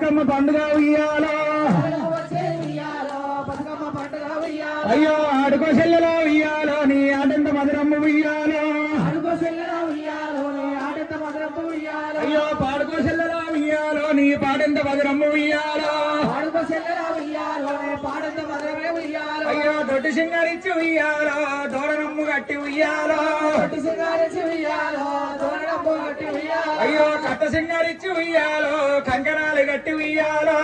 బతుకమ్మ పండుగ ఉయ్యాలో. అయ్యో ఆడుకో చెల్లెలో ఉయ్యాలో నీ ఆటంత మధురమ్మ ఉయ్యాలో. అయ్యో పాడుకో చెల్లెలో ఉయ్యాలో నీ పాటంత మధురమ్మ ఉయ్యాలో. అయ్యో దొడ్డు సింగారించి ఉయ్యాలో దోడనమ్ము కట్టి ఉయ్యాలో. సింగారించి ఉయ్యాలో ఉయ్యాలో అయ్యో కట్ట ఉయ్యాలో సింగారించి ఉయ్యాలో కంక కట్టి ఉయ్యాలో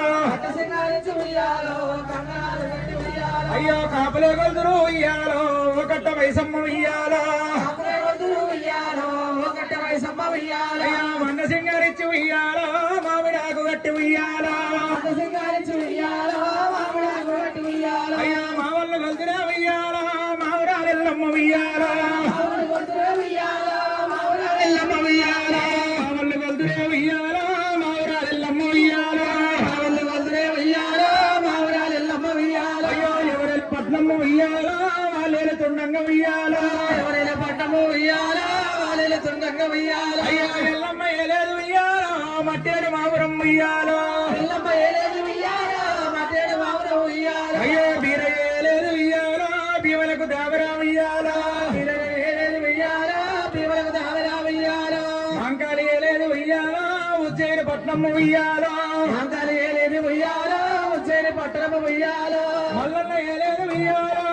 అయ్యో కాపులే గొంతులు ఉయ్యాలో ఒకట వైసమ్మ ఉయ్యాలో? అప్పుడే వదులు ఉయ్యాలో అయ్యో మన్న సింగారిచ్చి ఉయ్యాలో మామిడాకు కట్టి ఉయ్యాలో? మామిడాకు కట్టి ఉయ్యాలో అయ్యో మా వాళ్ళు ఉయ్యాలో? మామిడాలెల్లమ్మ ఉయ్యాలో? తుండంగా ఉయ్యాలో ఎవరైనా పట్టము ఉయ్యాలో? వాళ్ళ తుండంగా ఉయ్యాలో అయ్యో ఎల్లమ్మ ఏలేదు ఉయ్యాలో? మట్టేడు మాపురం ఉయ్యాలో? ఎల్లమ్మ ఏలేది ఉయ్యాలో? మటేడు మామిడి ఉయ్యాలో? అయ్యో బీర ఏలేదు ఉయ్యాలో? భీమలకు దేవరా ఉయ్యాలో? ఉజ్జయిని పట్నమ్మ ఉయ్యాలో? ఆంకాలు ఏలేది ఉయ్యాలో? ఉజ్జయిని పట్టణము ఉయ్యాలో? మల్లన్న ఏలేదు ఉయ్యాలో?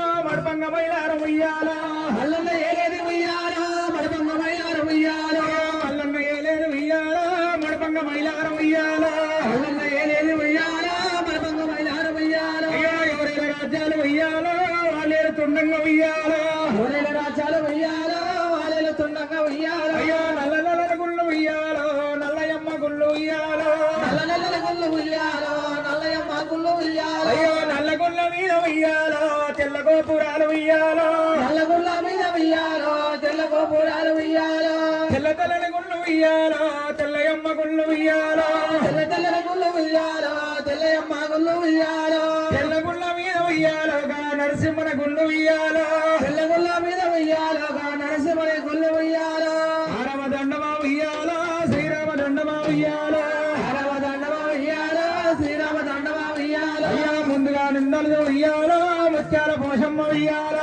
మడపంగ మైలారం ఉయ్యాలో అల్లన్న ఏలేది ఉయ్యాలో మడపమ్మ మైలారు ఉయ్యాలో అయ్యో ఎవరైనా రాజ్యాలు ఉయ్యాలో వాళ్ళేరు తుండంగా ఉయ్యాలో ఊరేల రాజ్యాలు ఉయ్యాలో వాళ్ళ తుండంగా ఉయ్యాలో అయ్యో నల్ల నల్ల గుళ్ళు ఉయ్యాలో నల్లయమ్మ గుళ్ళు ఉయ్యాలో నల్ల నల్ల గుళ్ళు ఉయ్యాలో నల్లయమ్మ గుళ్ళు ఉయ్యాలో అయ్యో నల్ల గుళ్ళ మీద వెయ్యాలో? తెల్ల గోపురాలు వెయ్యాలో? నల్ల గుళ్ళ మీద వెయ్యాలో? తెల్ల గోపురాలు వెయ్యాలో? తెల్ల తెల్లని ఉయ్యాలో తెల్లయమ్మ గుళ్ళు ఉయ్యాలో తెల్ల తెల్లని గుళ్ళు ఉయ్యాలో తెల్లయమ్మ గుళ్ళు ఉయ్యాలో తెల్ల గుళ్ళ మీద ఉయ్యాలోగా నరసింహన గుళ్ళు ఉయ్యాలో తెల్ల గుళ్ళ మీద ఉయ్యాలో నరసింహని గుళ్ళు ఉయ్యాలో ఆరవ దండమా ఉయ్యాలో శ్రీరామ దండమా ఉయ్యాలో రామ దండమా ఉయ్యాలో శ్రీరామ దండమా ఉయ్యాలో ముందుగా నిందలు ఉయ్యాలో ముత్యాల పోషమ్మ ఉయ్యాలో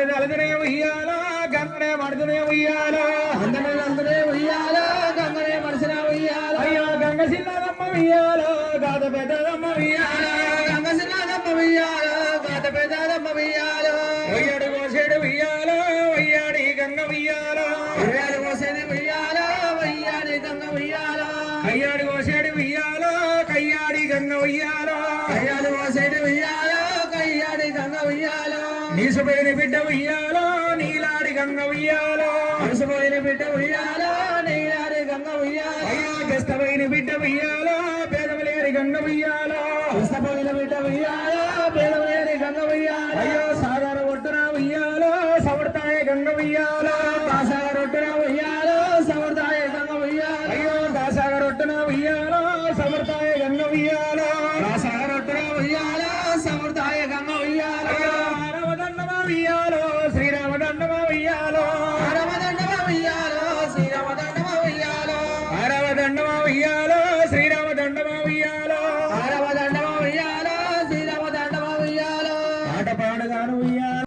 అయ్యో అలదనే ఉయ్యాల గంగనే మడదనే ఉయ్యాల అందరి నందునే ఉయ్యాల గంగనే మనిషిన ఉయ్యాల అయ్యో గంగ సిన్నదమ్మ ఉయ్యాల గాద పెద్దదమ్మ ఉయ్యాల గంగ సినాదమ్మ ఉయ్యాల గాద పెద్దదమ్మ ఉయ్యాల ఉయ్యాడు కోసేడు ఉయ్యాల ఉయ్యాడి గంగ ఉయ్యాల ఉయ్యాడు కోసేది ఉయ్యాల ఉయ్యాడి గంగ ఉయ్యాల అయ్యాడు కోసేడు ఉయ్యాల కయ్యాడి గంగ ఉయ్యాల ఉయ్యాలు కోసే నీసిపోయిన బిడ్డ ఉయ్యాలో నీలాడి గంగ ఉయ్యాలో నీసిపోయిన బిడ్డ ఉయ్యాలో నీలాడి గంగ ఉయ్యాలో కష్టమైన బిడ్డ ఉయ్యాలో పేదవలేని గంగ ఉయ్యాలో కష్టపోయిన బిడ్డ ఉయ్యాలో పేదవలేని గంగ ఉయ్యాలో అయ్యో సాధారణ ఒడ్డున ఉయ్యాలో సవర్తాయ గంగ ఉయ్యాలో దాసాగర ఒడ్డున ఉయ్యాలో సవర్తాయ గంగ ఉయ్యాలో అయ్యో దాసాగర ఒడ్డున ఉయ్యాలో సమర్థాయ గంగ ఉయ్యాలో Yeah.